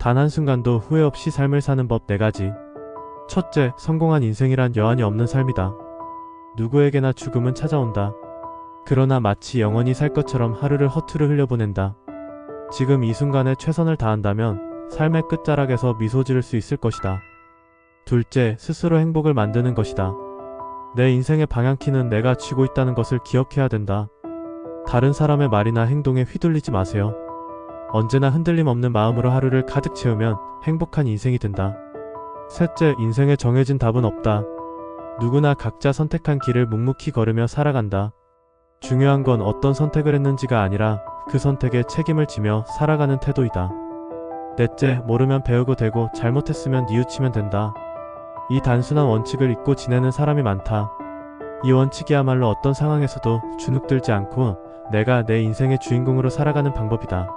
단 한순간도 후회 없이 삶을 사는 법 4가지. 첫째, 성공한 인생이란 여한이 없는 삶이다. 누구에게나 죽음은 찾아온다. 그러나 마치 영원히 살 것처럼 하루를 허투루 흘려보낸다. 지금 이 순간에 최선을 다한다면 삶의 끝자락에서 미소 지을 수 있을 것이다. 둘째, 스스로 행복을 만드는 것이다. 내 인생의 방향키는 내가 쥐고 있다는 것을 기억해야 된다. 다른 사람의 말이나 행동에 휘둘리지 마세요. 언제나 흔들림 없는 마음으로 하루를 가득 채우면 행복한 인생이 된다. 셋째, 인생에 정해진 답은 없다. 누구나 각자 선택한 길을 묵묵히 걸으며 살아간다. 중요한 건 어떤 선택을 했는지가 아니라 그 선택에 책임을 지며 살아가는 태도이다. 넷째, 모르면 배우고 되고 잘못했으면 뉘우치면 된다. 이 단순한 원칙을 잊고 지내는 사람이 많다. 이 원칙이야말로 어떤 상황에서도 주눅들지 않고 내가 내 인생의 주인공으로 살아가는 방법이다.